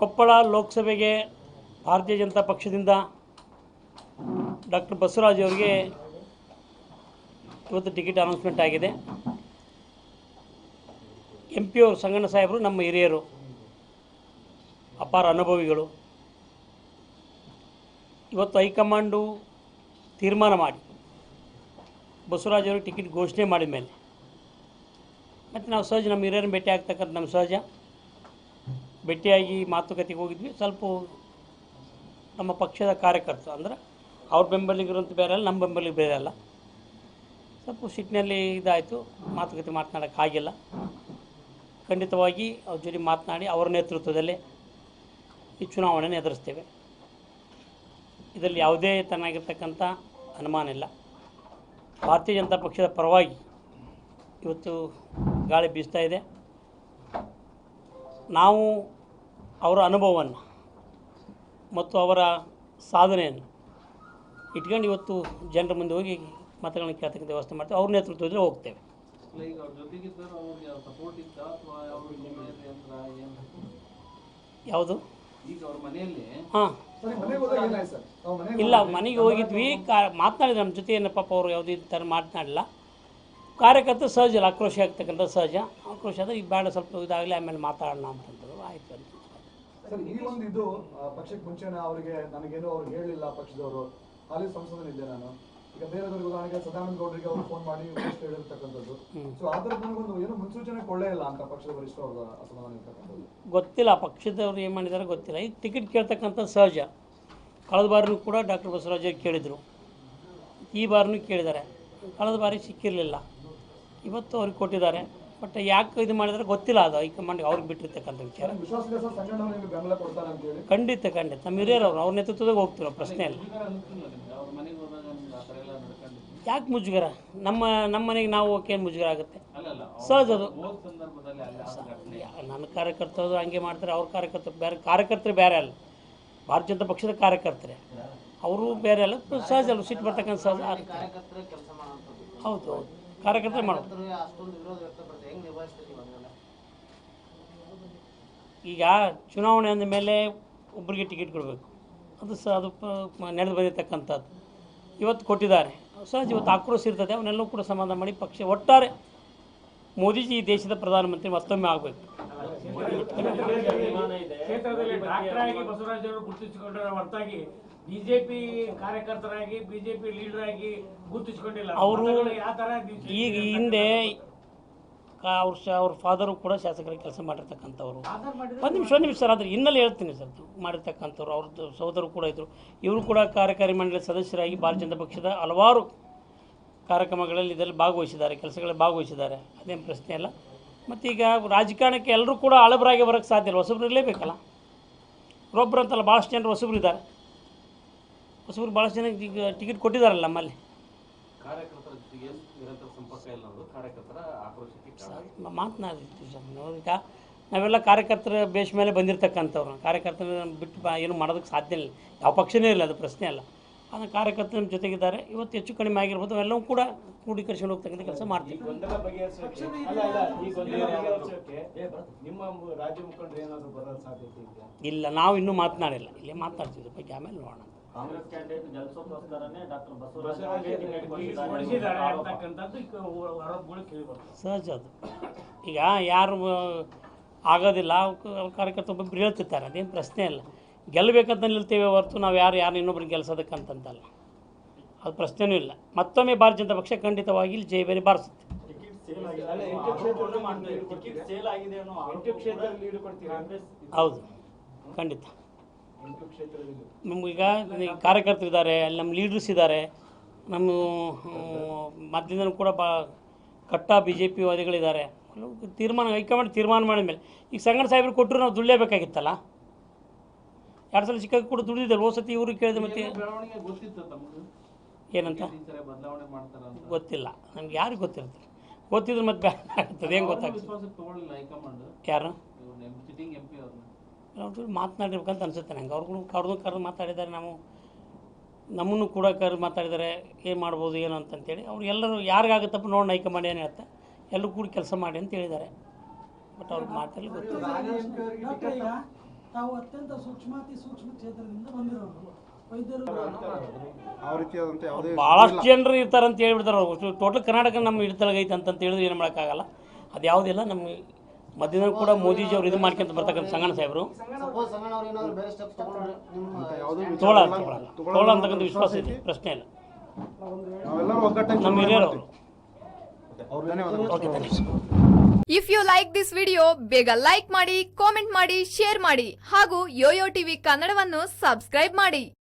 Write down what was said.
ಕೊಪ್ಪಳ ಲೋಕಸಭೆಗೆ ಭಾರತೀಯ ಜನತಾ ಪಕ್ಷದಿಂದ ಡಾಕ್ಟರ್ ಬಸವರಾಜ್ ಅವರಿಗೆ ಇವತ್ತು ಟಿಕೆಟ್ ಅನೌನ್ಸ್ಮೆಂಟ್ ಆಗಿದೆ. ಎಂ ಪಿ ಅವರು, ಸಂಗಣ್ಣ ಸಾಹೇಬರು, ನಮ್ಮ ಹಿರಿಯರು, ಅಪಾರ ಅನುಭವಿಗಳು. ಇವತ್ತು ಹೈಕಮಾಂಡು ತೀರ್ಮಾನ ಮಾಡಿ, ಬಸವರಾಜ್ ಅವರಿಗೆ ಟಿಕೆಟ್ ಘೋಷಣೆ ಮಾಡಿದ ಮೇಲೆ. ಮತ್ತು ನಾವು ಸಹಜ ನಮ್ಮ ಹಿರಿಯರನ್ನು ಭೇಟಿ ಆಗ್ತಕ್ಕಂಥ ನಮ್ಮ ಸಹಜ. ಭೇಟಿಯಾಗಿ ಮಾತುಕತೆಗೆ ಹೋಗಿದ್ವಿ. ಸ್ವಲ್ಪ ನಮ್ಮ ಪಕ್ಷದ ಕಾರ್ಯಕರ್ತರು, ಅಂದ್ರೆ ಅವ್ರ ಬೆಂಬಲಿಗರಂತೂ ಬೇರೆ ಅಲ್ಲ, ನಮ್ಮ ಬೆಂಬಲಿಗೆ ಬೇರೆ ಅಲ್ಲ. ಸ್ವಲ್ಪ ಸಿಟ್ಟಿನಲ್ಲಿ ಇದಾಯಿತು, ಮಾತುಕತೆ ಮಾತನಾಡೋಕ್ಕಾಗಿಲ್ಲ ಖಂಡಿತವಾಗಿ ಅವ್ರ ಜೊತೆ ಮಾತನಾಡಿ ಅವರ ನೇತೃತ್ವದಲ್ಲಿ ಈ ಚುನಾವಣೆಯನ್ನು ಎದುರಿಸ್ತೇವೆ. ಇದರಲ್ಲಿ ಯಾವುದೇ ತನ್ನಾಗಿರ್ತಕ್ಕಂಥ ಅನುಮಾನ ಇಲ್ಲ. ಭಾರತೀಯ ಜನತಾ ಪಕ್ಷದ ಪರವಾಗಿ ಇವತ್ತು ಗಾಳಿ ಬೀಸ್ತಾ ಇದೆ. ನಾವು ಅವರ ಅನುಭವವನ್ನು ಮತ್ತು ಅವರ ಸಾಧನೆಯನ್ನು ಇಟ್ಕೊಂಡು ಇವತ್ತು ಜನರ ಮುಂದೆ ಹೋಗಿ ಮತಗಳನ್ನು ಕೇಳ್ತಕ್ಕಂಥ ವ್ಯವಸ್ಥೆ ಮಾಡ್ತೇವೆ. ಅವ್ರ ನೇತೃತ್ವದಲ್ಲಿ ಹೋಗ್ತೇವೆ. ಯಾವುದು? ಈಗ ಅವ್ರ ಮನೆಯಲ್ಲಿ? ಹಾಂ. ಸರಿ ಮನೆಗೆ ಸರ್? ತಾವು ಮನೆಗೆ ಇಲ್ಲ ಮನೆಗೆ ಹೋಗಿದ್ವಿ. ಕಾ ಮಾತನಾಡಿದ್ರು ನಮ್ಮ ಜೊತೆ ಏನಪ್ಪ ಅವರು ಯಾವುದೇ ಥರ ಮಾತನಾಡಲಿಲ್ಲ ಕಾರ್ಯಕರ್ತರು ಸಹಜ ಅಲ್ಲ ಆಕ್ರೋಶ ಆಗ್ತಕ್ಕಂಥ ಸಹಜ. ಆಕ್ರೋಶ ಆದರೆ ಈಗ ಬೇಡ ಸ್ವಲ್ಪ ಇದಾಗಲಿ ಆಮೇಲೆ ಮಾತಾಡೋಣ ಅಂತಂದರು. ಆಯಿತು ಅಂತ. ಸರ್ ಈ ಒಂದು ಇದು ಪಕ್ಷಕ್ಕೆ ಮುಂಚೆನೆ ಅವರಿಗೆ ನನಗೇನು ಅವ್ರು ಹೇಳಿಲ್ಲ ಪಕ್ಷದವರು. ಹಾಲಿ ಸಂಸದನಿದ್ದೆ ನಾನು. ಈಗ ಬೇರೆದವ್ರಿಗೆ ಉದಾಹರಣೆಗೆ ಸದಾನಂದ ಗೌಡರಿಗೆ ಅವರು ಫೋನ್ ಮಾಡಿ ಹೇಳಿರ್ತಕ್ಕಂಥದ್ದು. ಸೊ ಆದ್ರೆ ನನಗೊಂದು ಏನು ಮುನ್ಸೂಚನೆ ಕೊಳ್ಳೇ ಇಲ್ಲ ಅಂತ ಪಕ್ಷದ ವರಿಷ್ಠ ಅವ್ರ ಅಸಮಾಧಾನ ಇರ್ತಕ್ಕಂಥದ್ದು ಗೊತ್ತಿಲ್ಲ ಪಕ್ಷದವ್ರು ಏನು ಮಾಡಿದ್ದಾರೆ ಗೊತ್ತಿಲ್ಲ. ಈಗ ಟಿಕೆಟ್ ಕೇಳ್ತಕ್ಕಂಥ ಸಹಜ. ಕಳೆದ ಬಾರಿನೂ ಕೂಡ ಡಾಕ್ಟರ್ ಬಸವರಾಜ್ ಕೇಳಿದರು. ಈ ಬಾರಿನೂ ಕೇಳಿದ್ದಾರೆ. ಕಳೆದ ಬಾರಿ ಸಿಕ್ಕಿರಲಿಲ್ಲ. ಇವತ್ತು ಅವ್ರಿಗೆ ಕೊಟ್ಟಿದ್ದಾರೆ. ಬಟ್ ಯಾಕೆ ಇದು ಮಾಡಿದ್ರೆ ಗೊತ್ತಿಲ್ಲ ಅದು ಹೈಕಮಾಂಡ್ ಅವ್ರಿಗೆ ಬಿಟ್ಟಿರ್ತಕ್ಕಂಥ ವಿಚಾರ. ಖಂಡಿತ ಖಂಡಿತ. ನಮ್ಮ ಹಿರಿಯರವ್ರು ಅವ್ರ ನೇತೃತ್ವದಾಗ ಹೋಗ್ತಿರೋ ಪ್ರಶ್ನೆ ಇಲ್ಲ ಯಾಕೆ ಮುಜುಗರ? ನಮ್ಮ ನಮ್ಮ ಮನೆಗೆ ನಾವು ಹೋಗಕ್ಕೆ ಮುಜುಗರ ಆಗುತ್ತೆ? ಸಹಜ ಅದು. ಹೋದ ಸಂದರ್ಭದಲ್ಲಿ ಅಲ್ಲಿ ಆದ ಘಟನೆ ನನ್ನ ಕಾರ್ಯಕರ್ತರು ಹಂಗೆ ಮಾಡ್ತಾರೆ ಅವ್ರ ಕಾರ್ಯಕರ್ತರು ಬೇರೆ ಕಾರ್ಯಕರ್ತರು ಬೇರೆ ಅಲ್ಲ. ಭಾರತೀಯ ಜನತಾ ಪಕ್ಷದ ಕಾರ್ಯಕರ್ತರೆ. ಅವರು ಬೇರೆ ಅಲ್ಲ ಸಹಜ ಅಲ್ಲ ಸಿಟ್ಟು ಬರ್ತಕ್ಕಂಥ ಸಹಜ ಹೌದು ಹೌದು. ಕಾರ್ಯಕರ್ತರು ಮಾಡೋದು ನಿಭಾಯಿಸ್ತೀರಿ ಈಗ ಚುನಾವಣೆ ಅಂದ ಮೇಲೆ ಒಬ್ಬರಿಗೆ ಟಿಕೆಟ್ ಕೊಡಬೇಕು. ಅದು ಸಹ ಅದು ನಡೆದು ಬಂದಿರತಕ್ಕಂಥದ್ದು ಇವತ್ತು ಕೊಟ್ಟಿದ್ದಾರೆ. ಸಹಜ ಇವತ್ತು ಆಕ್ರೋಶ ಇರ್ತದೆ. ಅವನ್ನೆಲ್ಲವೂ ಕೂಡ ಸಮಾಧಾನ ಮಾಡಿ ಪಕ್ಷ ಒಟ್ಟಾರೆ ಮೋದಿಜಿ ಈ ದೇಶದ ಪ್ರಧಾನಮಂತ್ರಿ ಮತ್ತೊಮ್ಮೆ ಆಗಬೇಕು. ಕ್ಷೇತ್ರದಲ್ಲಿ ಡಾಕ್ಟರ್ ಆಗಿ ಬಸವರಾಜ್ ಅವರು ಗುರುತಿಸಿಕೊಂಡರ ಹೊರತಾಗಿ ಬಿಜೆಪಿ ಕಾರ್ಯಕರ್ತರಾಗಿ ಬಿಜೆಪಿ ಲೀಡರ್ ಆಗಿ ಗುರುತಿಸಿಕೊಂಡಿಲ್ಲ. ಅವರು ಮತಗಳು ಯಾವ ತರ ಈಗ ಹಿಂದೆ ಅವ್ರ ಶ ಅವ್ರ ಫಾದರು ಕೂಡ ಶಾಸಕರ ಕೆಲಸ ಮಾಡಿರ್ತಕ್ಕಂಥವ್ರು. ಒಂದು ನಿಮಿಷ ಒಂದು ನಿಮಿಷ ಸರ್ ಅದ್ರ ಹಿನ್ನೆಲೆ ಹೇಳ್ತೀನಿ ಸರ್ ಮಾಡಿರ್ತಕ್ಕಂಥವ್ರು ಅವ್ರದ್ದು ಸಹೋದರರು ಕೂಡ ಇದ್ದರು ಇವರು ಕೂಡ ಕಾರ್ಯಕಾರಿ ಮಂಡಳಿ ಸದಸ್ಯರಾಗಿ ಭಾರತೀಯ ಜನತಾ ಪಕ್ಷದ ಹಲವಾರು ಕಾರ್ಯಕ್ರಮಗಳಲ್ಲಿ ಇದರಲ್ಲಿ ಭಾಗವಹಿಸಿದ್ದಾರೆ ಕೆಲಸಗಳಲ್ಲಿ ಭಾಗವಹಿಸಿದ್ದಾರೆ. ಅದೇನು ಪ್ರಶ್ನೆ ಇಲ್ಲ ಮತ್ತು ಈಗ ರಾಜಕಾರಣಕ್ಕೆ ಎಲ್ಲರೂ ಕೂಡ ಅಳಬರಾಗಿ ಬರೋಕ್ಕೆ ಸಾಧ್ಯ ಇಲ್ಲ. ಹೊಸಬ್ರು ಇರಲೇಬೇಕಲ್ಲ. ಅಂತಲ್ಲ ಭಾಳಷ್ಟು ಜನರು ಹೊಸಬ್ರು ಇದ್ದಾರೆ. ಹೊಸಬ್ರು ಭಾಳಷ್ಟು ಜನ ಈಗ ಟಿಕೆಟ್ ಕೊಟ್ಟಿದ್ದಾರಲ್ಲ ನಮ್ಮಲ್ಲಿ. ಕಾರ್ಯಕರ್ತರ ಜೊತೆಗೆ ನಿರಂತರ ಸಂಪರ್ಕ ಇಲ್ಲ ಅನ್ನೋದು ಕಾರ್ಯಕರ್ತರ ಆಕ್ರೋಶಕ್ಕೆ ಕಾರಣ. ಮಾತನಾಡಿರ್ತೀವಿ ಸರ್ ನಾವು ಈಗ ನಾವೆಲ್ಲ ಕಾರ್ಯಕರ್ತರ ಬೇಸ್ ಮೇಲೆ ಬಂದಿರತಕ್ಕಂಥವ್ರು. ಕಾರ್ಯಕರ್ತರ ಬಿಟ್ಟು ಬಾ ಏನು ಮಾಡೋದಕ್ಕೆ ಸಾಧ್ಯ ಇಲ್ಲ. ಯಾವ ಪಕ್ಷನೇ ಇಲ್ಲ ಅದು ಪ್ರಶ್ನೆ ಅಲ್ಲ. ಆದರೆ ಕಾರ್ಯಕರ್ತರ ನಮ್ಮ ಜೊತೆಗಿದ್ದಾರೆ. ಇವತ್ತು ಹೆಚ್ಚು ಕಡಿಮೆ ಆಗಿರ್ಬೋದು ಅವೆಲ್ಲವೂ ಕೂಡ ಕ್ರೋಢೀಕರಿಸಿಕೊಂಡು ಹೋಗ್ತಕ್ಕಂಥ ಕೆಲಸ ಮಾಡ್ತೀವಿ. ಗೊಂದಲ ಬಗೆಹರಿಸೋಕೆ ಅಲ್ಲ ಅಲ್ಲ ಈ ಗೊಂದಲ ಬಗೆಹರಿಸೋಕೆ ನಿಮ್ಮ ಮು- ರಾಜ್ಯ ಮುಖಂಡರು ಏನಾದರೂ ಬರೋ ಸಾಧ್ಯತೆ ಇದೆಯಾ? ಇಲ್ಲ ನಾವು ಇನ್ನೂ ಮಾತನಾಡಿಲ್ಲ. ಇಲ್ಲೇ ಮಾತನಾಡ್ತಿದ್ವಿ ಬಗ್ಗೆ ಆಮೇಲೆ ನೋಡೋಣ ಕಾಂಗ್ರೆಸ್ ಕ್ಯಾಂಡಿಡೇಟ್ ಗೆಲ್ಸೋಕ್ಕೋಸ್ಕರನೇ ಡಾಕ್ಟರ್ ಬಸವರಾಜ್. ಅಂತಕ್ಕಂಥದ್ದು ಈಗ ಆರೋಪಗಳು ಕೇಳಿ ಸಹಜ ಅದು. ಈಗ ಯಾರು ಆಗೋದಿಲ್ಲ ಕಾರ್ಯಕರ್ತರು ಒಬ್ಬೊಬ್ರು ಹೇಳ್ತಿರ್ತಾರೆ ಅದೇನು ಪ್ರಶ್ನೆ ಇಲ್ಲ. ಗೆಲ್ಲಬೇಕಂತ ನಿಲ್ತೇವೆ ಹೊರತು ನಾವು ಯಾರು ಯಾರು ಇನ್ನೊಬ್ರಿಗೆ ಗೆಲ್ಸೋದಕ್ಕಂತಂತಲ್ಲ ಅದು ಪ್ರಶ್ನೆನೂ ಇಲ್ಲ. ಮತ್ತೊಮ್ಮೆ ಭಾರತೀಯ ಜನತಾ ಪಕ್ಷ ಖಂಡಿತವಾಗಿ ಇಲ್ಲಿ ಬಾರಿಸುತ್ತೆ. ಎಂಟು ಲೀಡ್ ಕೊಡ್ತೀರಾ ಹೌದು. ಖಂಡಿತ. ನಮಗೀಗ ಈ ಕಾರ್ಯಕರ್ತರಿದ್ದಾರೆ ಅಲ್ಲಿ ನಮ್ಮ ಲೀಡರ್ಸ್ ಇದ್ದಾರೆ. ನಮ್ಮ ಮೊದಲಿಂದನೂ ಕೂಡ ಬಾ ಕಟ್ಟ ಬಿ ಜೆ ಪಿ ವಾದಿಗಳಿದ್ದಾರೆ ತೀರ್ಮಾನ ಹೈಕಮಾಂಡ್ ತೀರ್ಮಾನ ಮಾಡಿದ ಮೇಲೆ ಈಗ ಸಂಗಣ ಸಾಹೇಬ್ರು ಕೊಟ್ಟರು ನಾವು ದುಡ್ಲೇಬೇಕಾಗಿತ್ತಲ್ಲ ಎರಡು ಸಲ ಸಿಕ್ಕಾಗ ಕೂಡ ದುಡಿದಿದ್ದಾರೆ. ಹೋದ ಸತಿ ಇವರು ಕೇಳಿದೆ ಮತ್ತೆ ಏನಂತ? ಗೊತ್ತಿಲ್ಲ. ನಮ್ಗೆ ಯಾರಿಗೆ ಗೊತ್ತಿರುತ್ತೆ. ಗೊತ್ತಿದ್ರೆ ಮತ್ತೆ ಆಗ್ತದೆ ಹೆಂಗೆ ಗೊತ್ತಾಗ್ತದೆ? ಯಾರು? ಅವ್ರ ಮಾತನಾಡಿರ್ಬೇಕಂತ ಅನ್ಸುತ್ತೆ ನಂಗೆ. ಅವ್ರಿಗೂ ಕರೆದು ಕರೆದು ಮಾತಾಡಿದ್ದಾರೆ ನಾವು. ನಮ್ಮನ್ನು ಕೂಡ ಕರೆದು ಮಾತಾಡಿದ್ದಾರೆ. ಏನು ಮಾಡ್ಬೋದು ಏನು ಅಂತಂತೇಳಿ ಅವ್ರು ಎಲ್ಲರೂ ಯಾರಿಗಾಗುತ್ತಪ್ಪ ನೋಡಿ ಹೈಕಮಾಂಡ್ ಏನು ಹೇಳುತ್ತೆ ಎಲ್ಲರೂ ಕೂಡ ಕೆಲಸ ಮಾಡಿ ಅಂತ ಹೇಳಿದ್ದಾರೆ. ಬಟ್ ಅವ್ರಿಗೆ ಮಾತಲ್ಲಿ ಗೊತ್ತಿಲ್ಲ. ತಾವು ಅತ್ಯಂತ ಸೂಕ್ಷ್ಮಾತಿ ಸೂಕ್ಷ್ಮ ಕ್ಷೇತ್ರದಿಂದ ಬಂದಿರೋರು. ವೈದ್ಯರು ಆ ರೀತಿಯಾದಂಥ ಯಾವುದೇ ಭಾಳಷ್ಟು ಜನರು ಇರ್ತಾರೆ ಅಂತ ಹೇಳ್ಬಿಡ್ತಾರೆ ಟೋಟಲ್ ಕರ್ನಾಟಕ ನಮ್ಮ ಹಿಡಿತಲಾಗೈತೆ ಅಂತಂತ ಹೇಳಿದ್ರೆ ಏನು ಮಾಡೋಕ್ಕಾಗಲ್ಲ. ಅದು ಯಾವುದಿಲ್ಲ ನಮ್ಮ ಮಧ್ಯದಲ್ಲಿ ಕೂಡ ಮೋದಿಜಿ ಅವ್ರು ಇದು ಮಾಡ್ಕೊಂತ ಬರ್ತಕ್ಕಂಥ ಸಂಗಣ್ಣ ಸಾಹೇಬರು. ಸಪೋಸ್ ಸಂಗಣ್ಣ ಅವ್ರು ಏನಾದ್ರು ಬೇರೆ ಸ್ಟೆಪ್ ತಗೊಂಡ್ರೆ ನಿಮ್ಮ ಯಾವುದೇ ತೋಳ ತೋಳ ಅಂತಕ್ಕಂಥ ವಿಶ್ವಾಸ ಇದೆ ಪ್ರಶ್ನೆ ಇಲ್ಲ. ನಮ್ಮ ಹಿರಿಯರು if you like this video ಬೇಗ ಲೈಕ್ ಮಾಡಿ ಕಾಮೆಂಟ್ ಮಾಡಿ ಶೇರ್ ಮಾಡಿ ಹಾಗೂ ಯೋಯೋ ಟಿವಿ ಕನ್ನಡವನ್ನು ಸಬ್ಸ್ಕ್ರೈಬ್ ಮಾಡಿ.